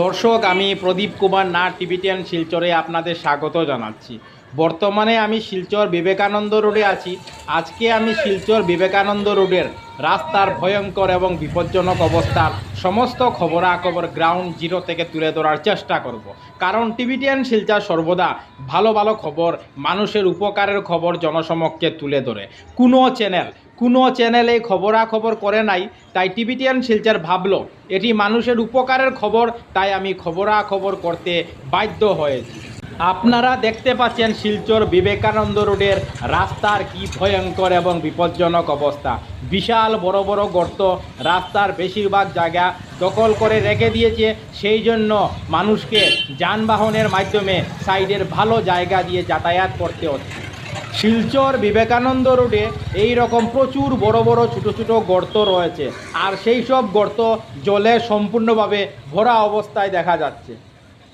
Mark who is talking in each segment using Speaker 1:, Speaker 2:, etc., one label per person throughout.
Speaker 1: দর্শক, আমি প্রদীপ কুমার না টিভিটিয়ান শিলচরে আপনাদের স্বাগত জানাচ্ছি। বর্তমানে আমি শিলচর বিবেকানন্দ রোডে আছি। আজকে আমি শিলচর বিবেকানন্দ রোডের রাস্তার ভয়ঙ্কর এবং বিপজ্জনক অবস্থার সমস্ত খবরাখবর গ্রাউন্ড জিরো থেকে তুলে ধরার চেষ্টা করব। কারণ টিভিটিয়ান শিলচর সর্বদা ভালো ভালো খবর, মানুষের উপকারের খবর জনসমক্ষে তুলে ধরে। কোনো চ্যানেল কোনো চ্যানেলে খবরাখবর করে নাই, তাই টিভিটিয়ান শিলচর ভাবলো, এটি মানুষের উপকারের খবর, তাই আমি খবরাখবর করতে বাধ্য হয়েছি। আপনারা দেখতে পাচ্ছেন শিলচর বিবেকানন্দ রোডের রাস্তার কি ভয়ঙ্কর এবং বিপজ্জনক অবস্থা। বিশাল বড় বড় গর্ত, রাস্তার বেশিরভাগ জায়গা দখল করে রেখে দিয়েছে, সেই জন্য মানুষকে যানবাহনের মাধ্যমে সাইডের ভালো জায়গা দিয়ে যাতায়াত করতে হচ্ছে। শিলচর বিবেকানন্দ রোডে এই রকম প্রচুর বড় বড় ছোট ছোট গর্ত রয়েছে। আর সেই সব গর্ত জলে সম্পূর্ণভাবে ভরা অবস্থায় দেখা যাচ্ছে।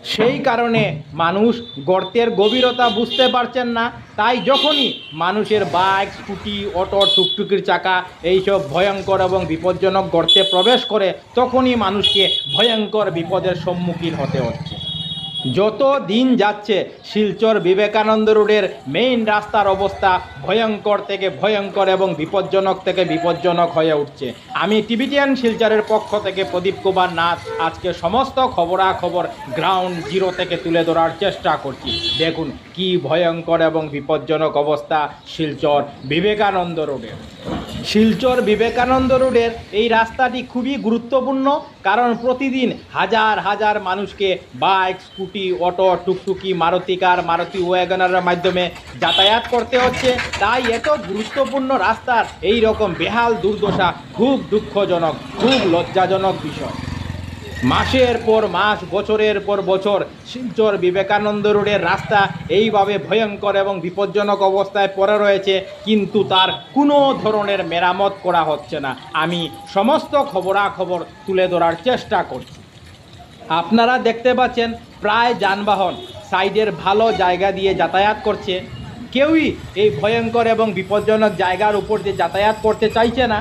Speaker 1: সেই কারণে মানুষ গর্তের গভীরতা বুঝতে পারছেন না। তাই যখনই মানুষের বাইক, স্কুটি, অটো, টুকটুকির চাকা এইসব ভয়ঙ্কর এবং বিপজ্জনক গর্তে প্রবেশ করে, তখনই মানুষকে ভয়ঙ্কর বিপদের সম্মুখীন হতে হচ্ছে। যত দিন যাচ্ছে, শিলচর বিবেকানন্দ রোডের মেইন রাস্তার অবস্থা ভয়ঙ্কর থেকে ভয়ঙ্কর এবং বিপজ্জনক থেকে বিপজ্জনক হয়ে উঠছে। আমি টিভিটিয়ান শিলচরের পক্ষ থেকে প্রদীপ কুমার নাথ আজকে সমস্ত খবরাখবর গ্রাউন্ড জিরো থেকে তুলে ধরার চেষ্টা করছি। দেখুন কি ভয়ঙ্কর এবং বিপজ্জনক অবস্থা শিলচর বিবেকানন্দ রোডের। শিলচর বিবেকানন্দ রোডের এই রাস্তাটি খুবই গুরুত্বপূর্ণ, কারণ প্রতিদিন হাজার হাজার মানুষকে বাইক, স্কুটি, অটো, টুকটুকি, মারুতি কার, মারুতি ওয়াগনারের মাধ্যমে যাতায়াত করতে হচ্ছে। তাই এত গুরুত্বপূর্ণ রাস্তার এই রকম বেহাল দুর্দশা খুব দুঃখজনক, খুব লজ্জাজনক বিষয়। মাসের পর মাস, বছরের পর বছর শিলচর বিবেকানন্দ রোডের রাস্তা এইভাবে ভয়ঙ্কর এবং বিপজ্জনক অবস্থায় পড়ে রয়েছে, কিন্তু তার কোনো ধরনের মেরামত করা হচ্ছে না। আমি সমস্ত খবরাখবর তুলে ধরার চেষ্টা করছি। আপনারা দেখতে পাচ্ছেন, প্রায় যানবাহন সাইডের ভালো জায়গা দিয়ে যাতায়াত করছে। কেউই এই ভয়ঙ্কর এবং বিপজ্জনক জায়গার উপর দিয়ে যাতায়াত করতে চাইছে না।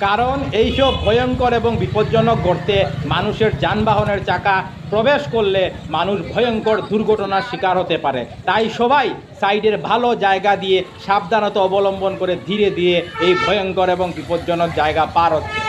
Speaker 1: কারণ এইসব ভয়ঙ্কর এবং বিপজ্জনক গর্তে মানুষের যানবাহনের চাকা প্রবেশ করলে মানুষ ভয়ঙ্কর দুর্ঘটনার শিকার হতে পারে। তাই সবাই সাইডের ভালো জায়গা দিয়ে সাবধানতা অবলম্বন করে ধীরে ধীরে এই ভয়ঙ্কর এবং বিপজ্জনক জায়গা পার হচ্ছে।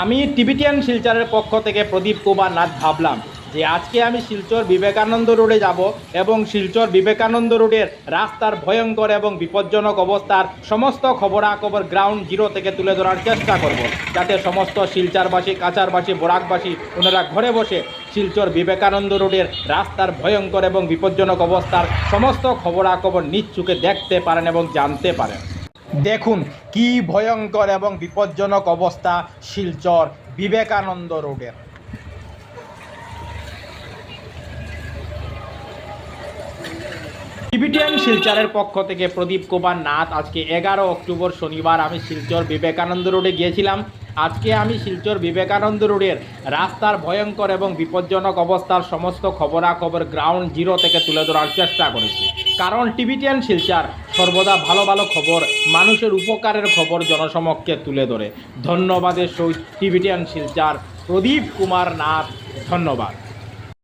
Speaker 1: আমি টিবিটিয়ান শিলচরের পক্ষ থেকে প্রদীপ কুমার নাথ ভাবলাম যে আজকে আমি শিলচর বিবেকানন্দ রোডে যাব এবং শিলচর বিবেকানন্দ রোডের রাস্তার ভয়ঙ্কর এবং বিপজ্জনক অবস্থার সমস্ত খবরাখবর গ্রাউন্ড জিরো থেকে তুলে ধরার চেষ্টা করব। যাতে সমস্ত শিলচারবাসী কাচারবাসী বরাকবাসী ওনারা ঘরে বসে শিলচর বিবেকানন্দ রোডের রাস্তার ভয়ঙ্কর এবং বিপজ্জনক অবস্থার সমস্ত খবরাখবর চোখে দেখতে পারেন এবং জানতে পারেন। দেখুন কি ভয়ঙ্কর এবং বিপজ্জনক অবস্থা শিলচর বিবেকানন্দ রোডের। টিবিটিয়ান শিলচরের পক্ষ থেকে প্রদীপ কুমার নাথ। আজকে এগারো অক্টোবর শনিবার আমি শিলচর বিবেকানন্দ রোডে গিয়েছিলাম। আজকে আমি শিলচর বিবেকানন্দ রোডের রাস্তার ভয়ঙ্কর এবং বিপজ্জনক অবস্থার সমস্ত খবরাখবর গ্রাউন্ড জিরো থেকে তুলে ধরার চেষ্টা করেছি। কারণ টিবিটিয়ান শিলচর সর্বদা ভালো ভালো খবর, মানুষের উপকারের খবর জনসমক্ষে তুলে ধরে। ধন্যবাদের সহিত টিবিটিয়ান শিলচর প্রদীপ কুমার নাথ, ধন্যবাদ।